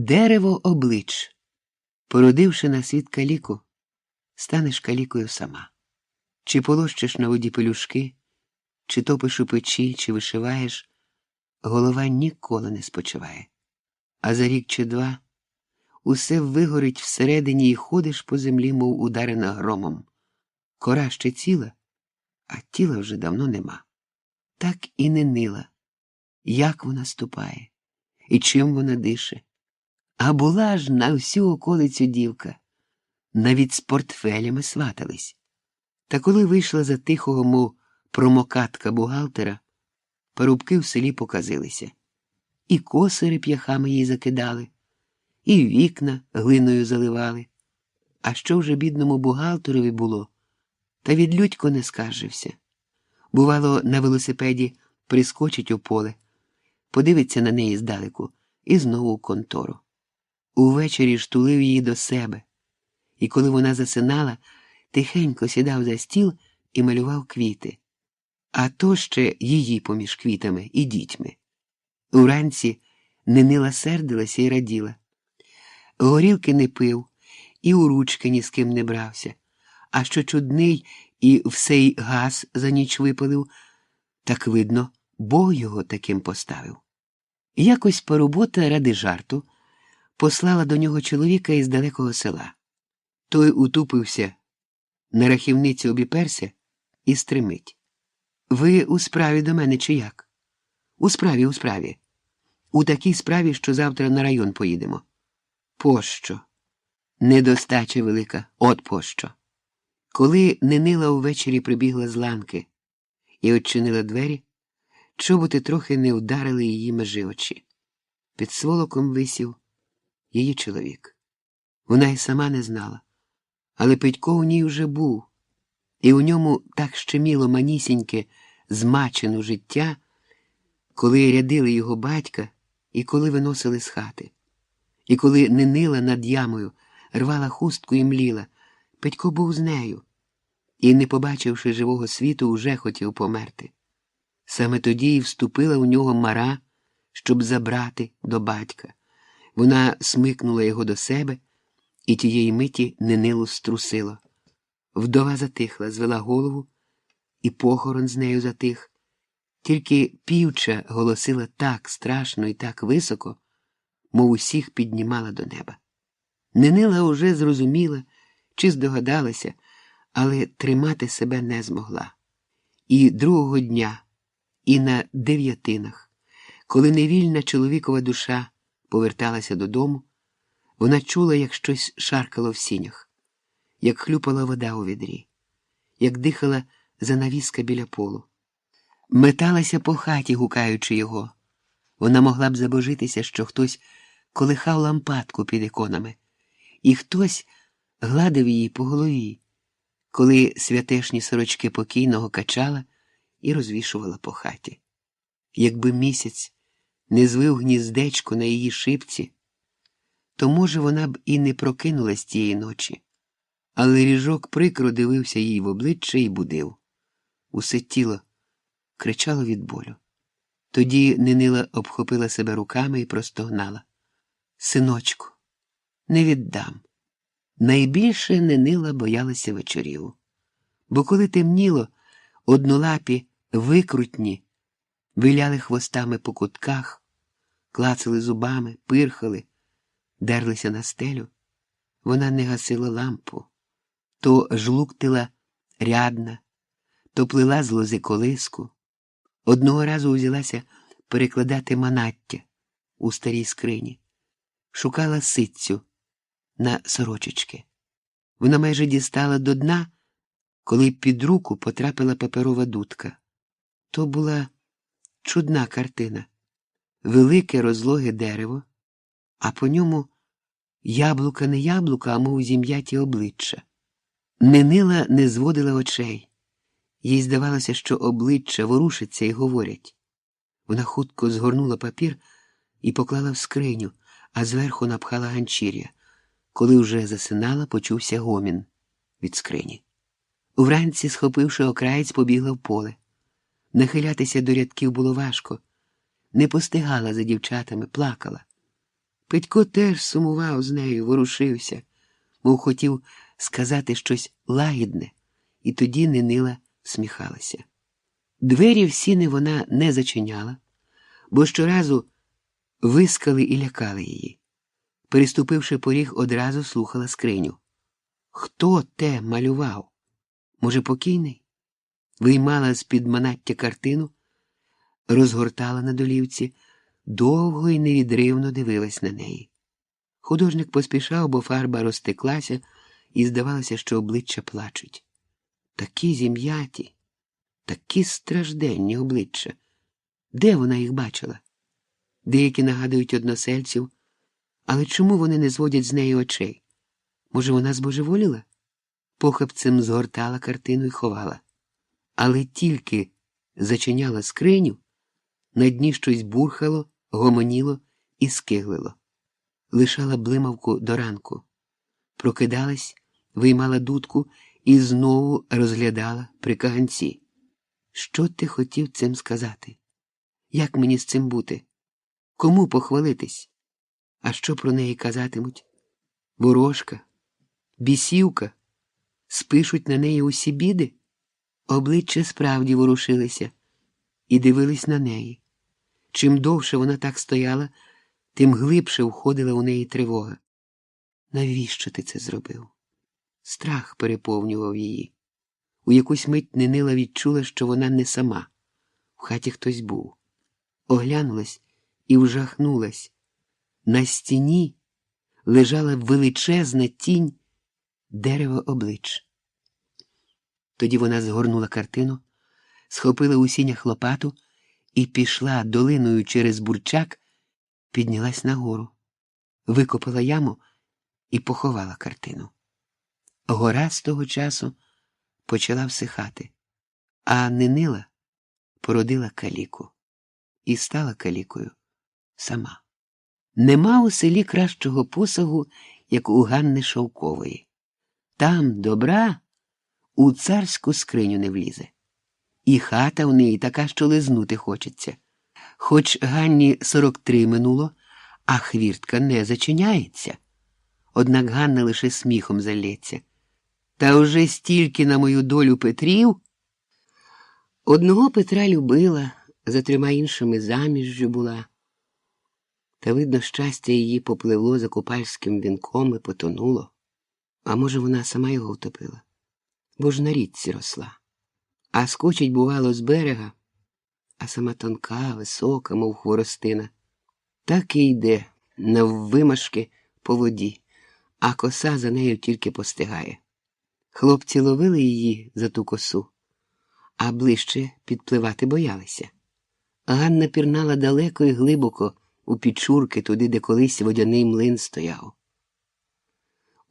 Дерево облич, породивши на світ каліку, станеш калікою сама. Чи полощиш на воді пелюшки, чи топиш у печі, чи вишиваєш, голова ніколи не спочиває. А за рік чи два усе вигорить всередині і ходиш по землі, мов ударена громом. Кора ще ціла, а тіла вже давно нема. Так і не нила, як вона ступає і чим вона дише. А була ж на всю околицю дівка, навіть з портфелями сватались. Та коли вийшла за тихого, мов промокатка бухгалтера, парубки в селі показилися. І коси реп'яхами їй закидали, і вікна глиною заливали. А що вже бідному бухгалтерові було, та від людько не скаржився. Бувало, на велосипеді прискочить у поле, подивиться на неї здалеку і знову в контору. Увечері ж тулив її до себе, і коли вона засинала, тихенько сідав за стіл і малював квіти, а то ще її поміж квітами і дітьми. Уранці Нинила сердилася і раділа. Горілки не пив, і у ручки ні з ким не брався, а що чудний і всей газ за ніч випалив, так видно, Бог його таким поставив. Якось поробота ради жарту послала до нього чоловіка із далекого села. Той утупився, на рахівниці обіперся і стримить. Ви у справі до мене чи як? У справі, у справі. У такій справі, що завтра на район поїдемо. Пощо? Недостача велика, от пощо. Коли Нинила увечері прибігла з ланки і odчинила двері, чоботи трохи не вдарили її межи очі. Під сволоком висів її чоловік. Вона й сама не знала, але Петько у ній вже був, і у ньому так щеміло манісіньке, змачене життя, коли рядили його батька і коли виносили з хати. І коли Нинила над ямою рвала хустку і мліла, Петько був з нею і, не побачивши живого світу, уже хотів померти. Саме тоді й вступила у нього мара, щоб забрати до батька. Вона смикнула його до себе і тієї миті Нинилу струсило. Вдова затихла, звела голову, і похорон з нею затих. Тільки півча голосила так страшно і так високо, мов усіх піднімала до неба. Нинила уже зрозуміла чи здогадалася, але тримати себе не змогла. І другого дня, і на дев'ятинах, коли невільна чоловікова душа поверталася додому, вона чула, як щось шаркало в сінях, як хлюпала вода у відрі, як дихала занавіска біля полу. Металася по хаті, гукаючи його. Вона могла б забожитися, що хтось колихав лампадку під іконами, і хтось гладив її по голові, коли святешні сорочки покійного качала і розвішувала по хаті. Якби місяць не звив гніздечко на її шипці, то, може, вона б і не прокинулась тієї ночі, але ріжок прикро дивився їй в обличчя і будив. Усе тіло кричало від болю. Тоді Нинила обхопила себе руками і простогнала. Синочку, не віддам. Найбільше Нинила боялася вечорів, бо коли темніло, однолапі викрутні, виляли хвостами по кутках, клацали зубами, пирхали, дерлися на стелю. Вона не гасила лампу, то жлуктила рядна, то плила з лози колиску. Одного разу узялася перекладати манаття у старій скрині, шукала ситцю на сорочечки. Вона майже дістала до дна, коли під руку потрапила паперова дудка. То була чудна картина, велике розлоге дерево, а по ньому яблука не яблука, а мов зім'яті обличчя. Ненила не зводила очей. Їй здавалося, що обличчя ворушаться і говорять. Вона хутко згорнула папір і поклала в скриню, а зверху напхала ганчір'я. Коли вже засинала, почувся гомін від скрині. Вранці, схопивши окраєць, побігла в поле. Нахилятися до рядків було важко, не постигала за дівчатами, плакала. Петько теж сумував з нею, ворушився, мов хотів сказати щось лагідне, і тоді Нинила сміхалася. Двері в сіни вона не зачиняла, бо щоразу вискали і лякали її. Переступивши поріг, одразу слухала скриню. Хто те малював? Може, покійний? Виймала з під манаття картину, розгортала на долівці, довго і невідривно дивилась на неї. Художник поспішав, бо фарба розтеклася, і здавалося, що обличчя плачуть. Такі зім'яті, такі стражденні обличчя. Де вона їх бачила? Деякі нагадують односельців, але чому вони не зводять з неї очей? Може, вона збожеволіла? Похапцем згортала картину і ховала. Але тільки зачиняла скриню, на дні щось бурхало, гомоніло і скиглило. Лишала блимавку до ранку, прокидалась, виймала дудку і знову розглядала при каганці. Що ти хотів цим сказати? Як мені з цим бути? Кому похвалитись? А що про неї казатимуть? Ворожка, бісівка, спишуть на неї усі біди? Обличчя справді ворушилися і дивились на неї. Чим довше вона так стояла, тим глибше входила у неї тривога. Навіщо ти це зробив? Страх переповнював її. У якусь мить Нинила відчула, що вона не сама. В хаті хтось був. Оглянулась і вжахнулась. На стіні лежала величезна тінь дерева облич. Тоді вона згорнула картину, схопила у сінях лопату і пішла долиною через бурчак, піднялась нагору, викопала яму і поховала картину. Гора з того часу почала всихати, а Нинила породила каліку і стала калікою сама. Нема у селі кращого посагу, як у Ганни Шовкової. Там добра у царську скриню не влізе. І хата в неї така, що лизнути хочеться. Хоч Ганні 43 минуло, а хвіртка не зачиняється. Однак Ганна лише сміхом залється. Та вже стільки на мою долю Петрів. Одного Петра любила, за трьома іншими заміжжю була. Та, видно, щастя її попливло за купальським вінком і потонуло. А може, вона сама його втопила, бо ж на річці росла. А скочить, бувало, з берега, а сама тонка, висока, мов хворостина, так і йде наввимашки по воді, а коса за нею тільки постигає. Хлопці ловили її за ту косу, а ближче підпливати боялися. Ганна пірнала далеко і глибоко у підчурки туди, де колись водяний млин стояв.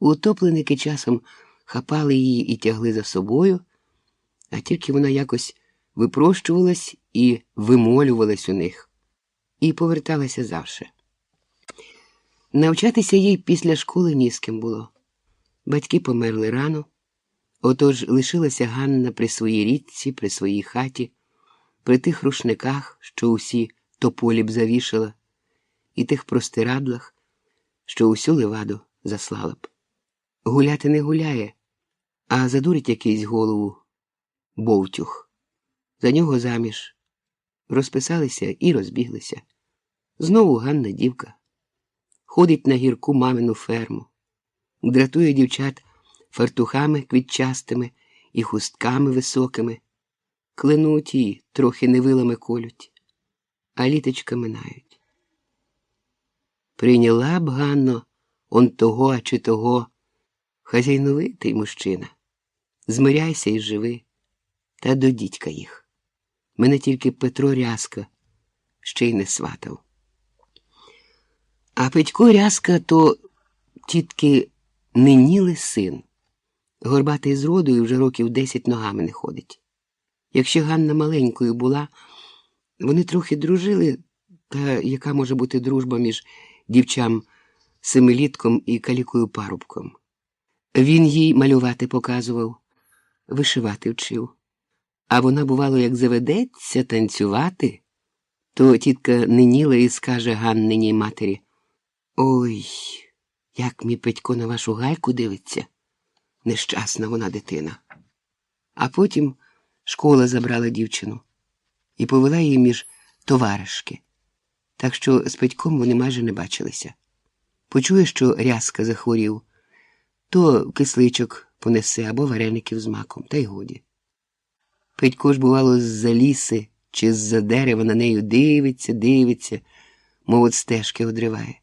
Утопленики часом хапали її і тягли за собою, а тільки вона якось випрощувалась і вимолювалась у них, і поверталася завше. Навчатися їй після школи ні з ким було. Батьки померли рано, отож лишилася Ганна при своїй річці, при своїй хаті, при тих рушниках, що усі тополі б завішала, і тих простирадлах, що усю леваду заслала б. Гуляти не гуляє, а задурить якийсь голову Бовтюх. За нього заміж. Розписалися і розбіглися. Знову Ганна дівка. Ходить на гірку мамину ферму, дратує дівчат фартухами квітчастими і хустками високими, кленуть і трохи невилами колють, а літочка минають. Прийняла б Ганно он того а чи того, хазяйновитий мужчина. Змиряйся і живи, та до дідька їх. Мене тільки Петро Рязка ще й не сватав. А Петько Рязка то тітки Ниніли син. Горбатий з і вже років десять ногами не ходить. Якщо Ганна маленькою була, вони трохи дружили, та яка може бути дружба між дівчам семилітком і калікою парубком. Він їй малювати показував, вишивати вчив. А вона, бувало, як заведеться танцювати, то тітка Ниніла і скаже Ганниній матері Ой, як мій Петько на вашу гальку дивиться. Нещасна вона дитина. А потім школа забрала дівчину і повела її між товаришки, так що з Петьком вони майже не бачилися. Почує, що рязка захворів, то кисличок понесе або вареників з маком, та й годі. Петько ж, бувало, з-за ліси чи з-за дерева на нею дивиться, дивиться, мов от стежки одриває.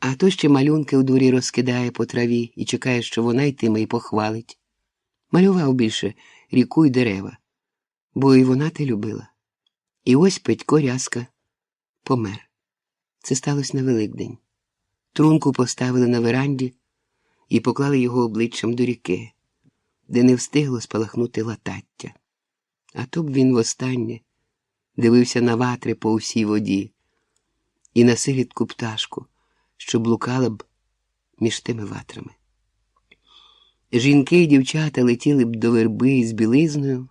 А то ще малюнки у дворі розкидає по траві і чекає, що вона йтиме і похвалить. Малював більше ріку й дерева, бо і вона те любила. І ось Петько рязка помер. Це сталося на Великдень. Трунку поставили на веранді і поклали його обличчям до ріки, де не встигло спалахнути латаття. А то б він востаннє дивився на ватри по усій воді і на сирідку пташку, що блукала б між тими ватрами. Жінки і дівчата летіли б до верби з білизною,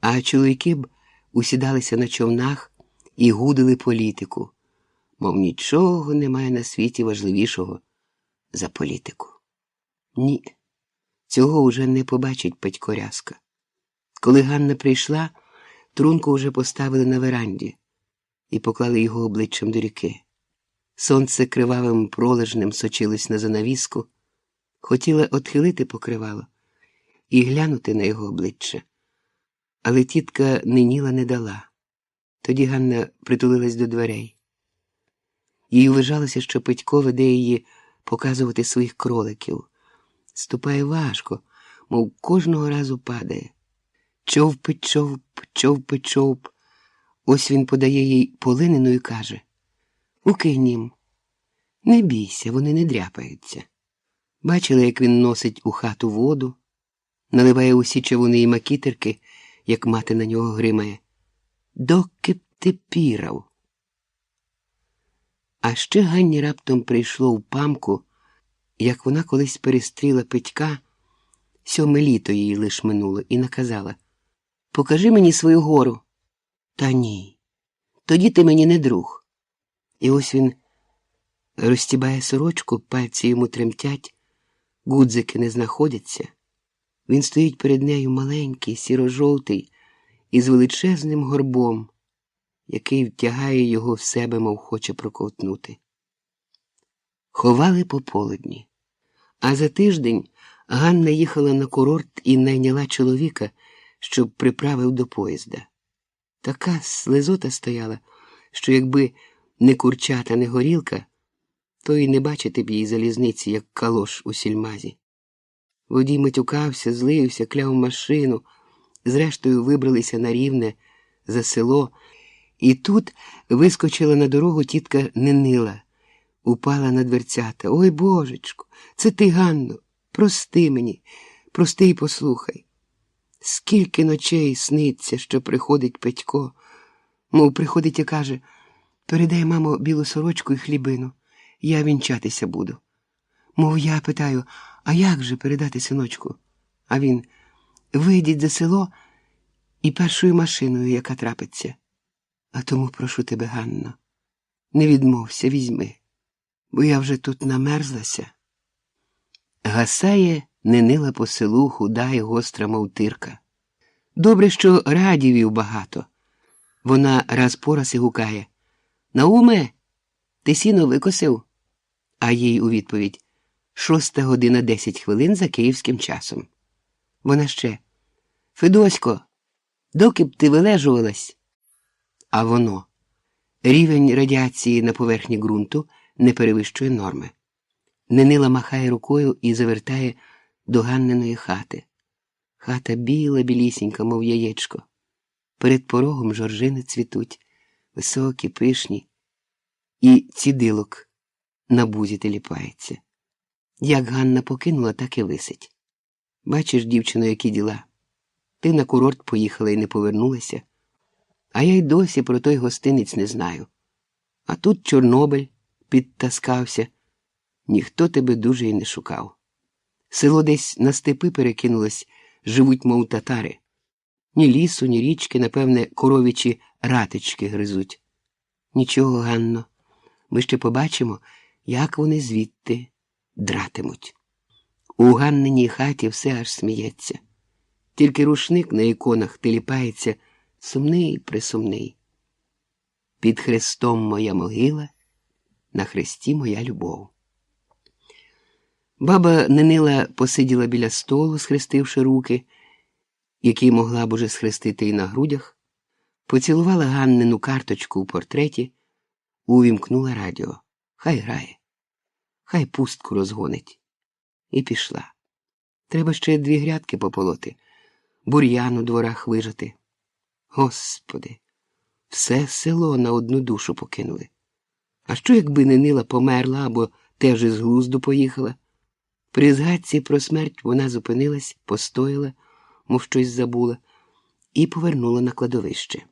а чоловіки б усідалися на човнах і гудили політику, мов нічого немає на світі важливішого за політику. Ні, цього уже не побачить Петько Рязка. Коли Ганна прийшла, трунку вже поставили на веранді і поклали його обличчям до ріки. Сонце кривавим пролежнем сочилось на занавіску, хотіла отхилити покривало і глянути на його обличчя. Але тітка ниніла не дала. Тоді Ганна притулилась до дверей. Їй вважалося, що Петько веде її показувати своїх кроликів. Ступає важко, мов кожного разу падає. Човпи, човп, човпи, човп. Ось він подає їй полинину і каже Укинь їм. Не бійся, вони не дряпаються. Бачили, як він носить у хату воду, наливає усі чавуни і макітерки, як мати на нього гримає. Доки б ти пірав. А ще Ганні раптом прийшло в памку, як вона колись перестріла Петька, сьоме літо її лиш минуло, і наказала Покажи мені свою гору. Та ні. Тоді ти мені не друг. І ось він розтібає сорочку, пальці йому тремтять, гудзики не знаходяться. Він стоїть перед нею маленький, сіро-жовтий, із величезним горбом, який втягає його в себе, мов хоче проковтнути. Ховали пополудні. А за тиждень Ганна їхала на курорт і найняла чоловіка, щоб приправив до поїзда. Така слезота стояла, що якби не курчата, не горілка, то й не бачити б її залізниці, як калош у сільмазі. Водій матюкався, злився, кляв машину, зрештою вибралися на рівне за село, і тут вискочила на дорогу тітка Ненила, упала на дверцята. Ой, божечку, це ти, Ганно, прости мені, прости й послухай. Скільки ночей сниться, що приходить Петько, мов приходить і каже передай, мамо, білу сорочку і хлібину, я вінчатися буду. Мов я питаю, а як же передати синочку? А він вийдіть за село і першою машиною, яка трапиться. А тому прошу тебе, Ганно, не відмовся, візьми, бо я вже тут намерзлася. Гасає ненила по селу худа й гостра мовтирка. Добре, що радівів багато. Вона раз по раз і гукає Науме, ти сіно викосив? А їй у відповідь шоста година десять хвилин за київським часом. Вона ще Федосько, доки б ти вилежувалась? А воно рівень радіації на поверхні ґрунту не перевищує норми. Ненила махає рукою і завертає до Ганниної хати. Хата біла, білісінька, мов яєчко. Перед порогом жоржини цвітуть, високі, пишні, і цідилок на бузі теліпається. Як Ганна покинула, так і висить. Бачиш, дівчино, які діла. Ти на курорт поїхала і не повернулася, а я й досі про той гостинець не знаю. А тут Чорнобиль підтаскався, ніхто тебе дуже й не шукав. Село десь на степи перекинулось, живуть, мов татари. Ні лісу, ні річки, напевне, коровічі ратички гризуть. Нічого, Ганно, ми ще побачимо, як вони звідти дратимуть. У Ганниній хаті все аж сміється, тільки рушник на іконах теліпається сумний присумний. Під хрестом моя могила, на хресті моя любов. Баба Ненила посиділа біля столу, схрестивши руки, які могла б уже схрестити і на грудях, поцілувала Ганнину карточку у портреті, увімкнула радіо. Хай грає, хай пустку розгонить. І пішла. Треба ще дві грядки пополоти, бур'ян у дворах вижати. Господи, все село на одну душу покинули. А що, якби Ненила померла або теж із глузду поїхала? При згадці про смерть вона зупинилась, постояла, мов щось забула, і повернула на кладовище.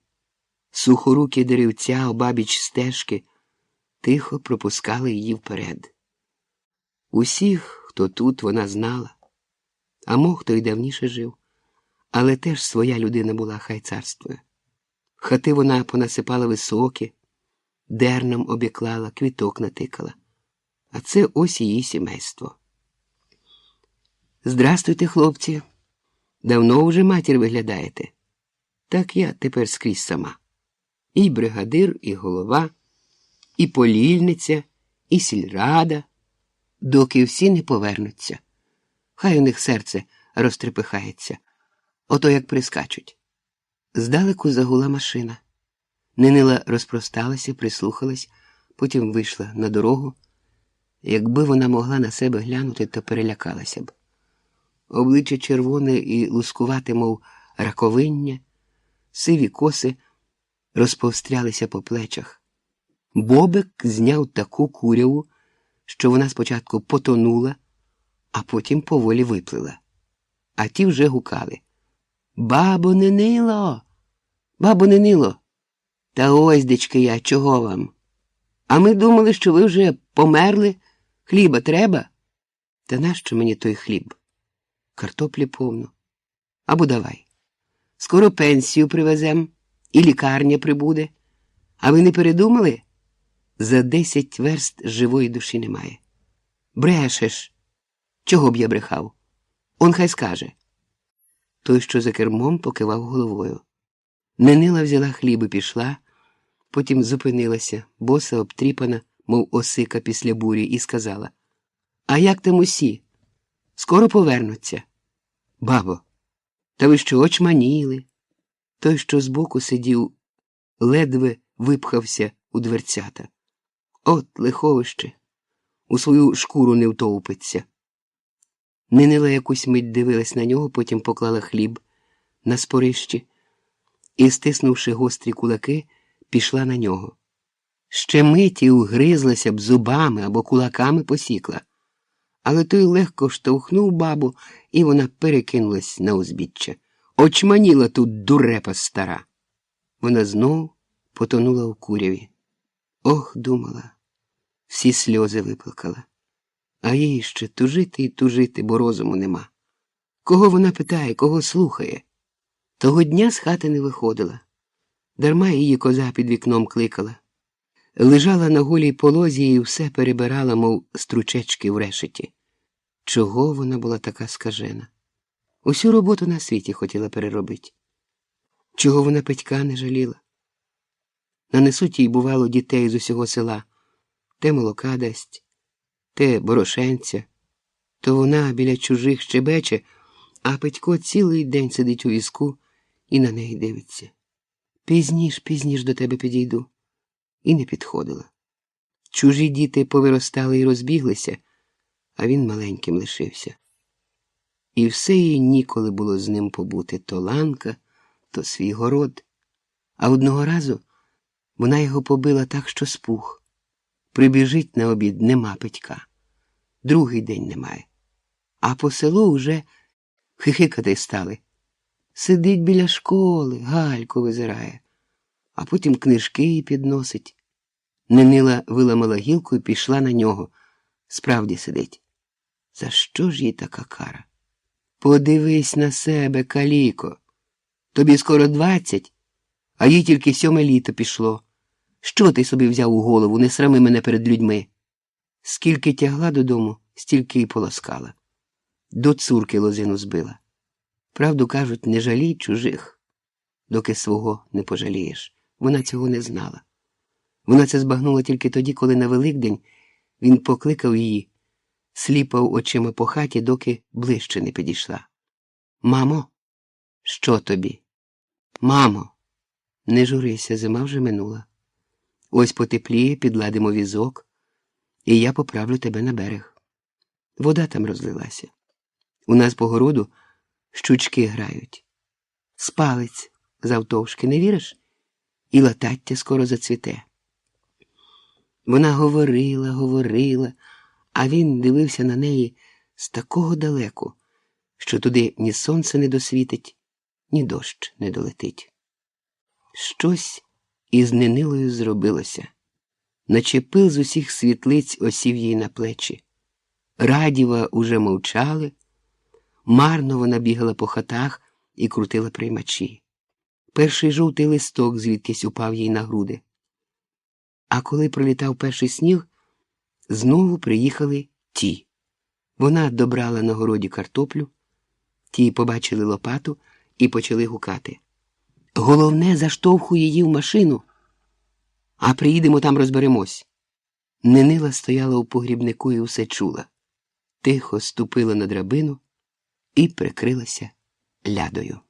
Сухорукі деревця обабіч стежки тихо пропускали її вперед. Усіх, хто тут, вона знала, а мог хто й давніше жив, але теж своя людина була, хай царствує. Хати вона понасипала високі, дерном обіклала, квіток натикала. А це ось її сімейство. Здрастуйте, хлопці. Давно вже матір виглядаєте. Так я тепер скрізь сама. І бригадир, і голова, і полільниця, і сільрада, доки всі не повернуться. Хай у них серце розтрепихається, ото як прискачуть. Здалеку загула машина. Нинила розпросталася, прислухалась, потім вийшла на дорогу. Якби вона могла на себе глянути, то перелякалася б. Обличчя червоне і лускувате, мов раковиння, сиві коси розповстрялися по плечах. Бобик зняв таку куряву, що вона спочатку потонула, а потім поволі виплила. А ті вже гукали. Бабо Нинило, бабо Нинило, та ось, дечки я, чого вам? А ми думали, що ви вже померли, хліба треба? Та нащо мені той хліб? Картоплі повно. Або давай. Скоро пенсію привезем, і лікарня прибуде. А ви не передумали? За десять верст живої душі немає. Брешеш. Чого б я брехав? Он хай скаже. Той, що за кермом, покивав головою. Ненила взяла хліб і пішла, потім зупинилася, боса обтріпана, мов осика після бурі, і сказала: А як там усі? Скоро повернуться. Бабо, та ви що очманіли? Той, що збоку сидів, ледве випхався у дверцята. От лиховище, у свою шкуру не втовпиться. Нинила якусь мить дивилась на нього, потім поклала хліб на спорищі і, стиснувши гострі кулаки, пішла на нього. Ще миті угризлася б зубами або кулаками посікла, але той легко штовхнув бабу, і вона перекинулась на узбіччя. Очманіла тут дурепа стара. Вона знов потонула у куряві. Ох, думала, всі сльози виплакала. А їй ще тужити і тужити, бо розуму нема. Кого вона питає, кого слухає? Того дня з хати не виходила. Дарма її коза під вікном кликала. Лежала на голій полозі і все перебирала, мов стручечки в решеті. Чого вона була така скажена? Усю роботу на світі хотіла переробити. Чого вона Петька не жаліла? Нанесуть їй, бувало, дітей з усього села, те молока дасть, те борошенця, то вона біля чужих щебече, а Петько цілий день сидить у візку і на неї дивиться. Пізніш, пізніш до тебе підійду. І не підходила. Чужі діти повиростали і розбіглися, а він маленьким лишився. І все їй ніколи було з ним побути то ланка, то свій город. А одного разу вона його побила так, що спух. Прибіжить на обід нема Петька. Другий день немає. А по селу вже хихикати стали. Сидить біля школи, гальку визирає, а потім книжки їй підносить. Ненила виламала гілку і пішла на нього. Справді сидить. За що ж їй така кара? Подивись на себе, Каліко. Тобі скоро двадцять, а їй тільки сьоме літо пішло. Що ти собі взяв у голову, не срами мене перед людьми? Скільки тягла додому, стільки й полоскала. До цурки лозину збила. Правду кажуть, не жалій чужих, доки свого не пожалієш. Вона цього не знала. Вона це збагнула тільки тоді, коли на Великдень він покликав її, сліпав очима по хаті, доки ближче не підійшла. Мамо, що тобі? Мамо, не журися, зима вже минула. Ось потепліє, підладимо візок, і я поправлю тебе на берег. Вода там розлилася. У нас по городу щучки грають. Спалець завтовшки, не віриш? І латаття скоро зацвіте. Вона говорила, говорила, а він дивився на неї з такого далеку, що туди ні сонце не досвітить, ні дощ не долетить. Щось із Ненилою зробилося, наче пил з усіх світлиць осів їй на плечі. Радіва уже мовчали, марно вона бігала по хатах і крутила приймачі. Перший жовтий листок звідкись упав їй на груди. А коли пролітав перший сніг, знову приїхали ті. Вона добрала на городі картоплю, ті побачили лопату і почали гукати. Головне, заштовхуй її в машину, а приїдемо там розберемось. Ненила стояла у погрібнику і усе чула. Тихо ступила на драбину і прикрилася лядою.